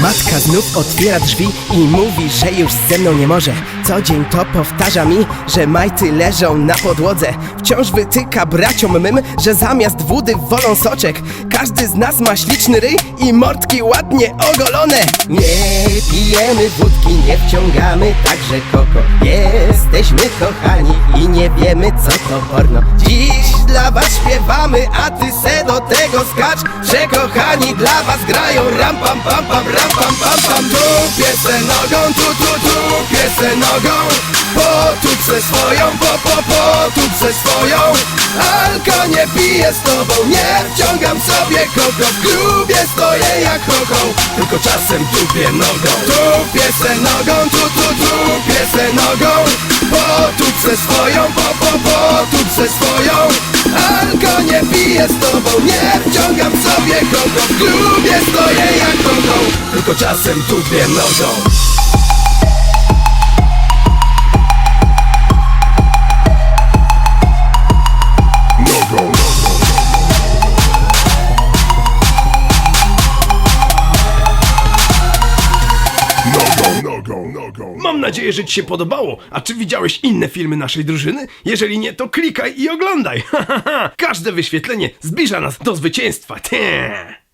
Matka znów otwiera drzwi i mówi, że już ze mną nie może. Co dzień to powtarza mi, że majty leżą na podłodze. Wciąż wytyka braciom mym, że zamiast wody wolą soczek. Każdy z nas ma śliczny ryj i mordki ładnie ogolone. Nie pijemy wódki, nie wciągamy także koko. Jesteśmy kochani i nie wiemy co to porno. Dziś dla was śpiewamy, a ty se do tego skacz. Że kochani dla was grają ram pam pam pam ram pam pam pam. Tu piesę nogą, tu tu tu piesę nogą Potup se swoją, po po potup se swoją. Alko nie piję z tobą, nie wciągam sobie kogo W klubie stoję jak koką, tylko czasem tupię nogą. Tu piesę nogą, tu tu tu piesę nogą. Potup se swoją, po po potup se swoją. Alko nie piję z tobą, nie wciągam sobie kogo W klubie stoję jak koką, tylko czasem tupię nogą Mam nadzieję, że Ci się podobało. A czy widziałeś inne filmy naszej drużyny? Jeżeli nie, to klikaj i oglądaj. Każde wyświetlenie zbliża nas do zwycięstwa. Tee.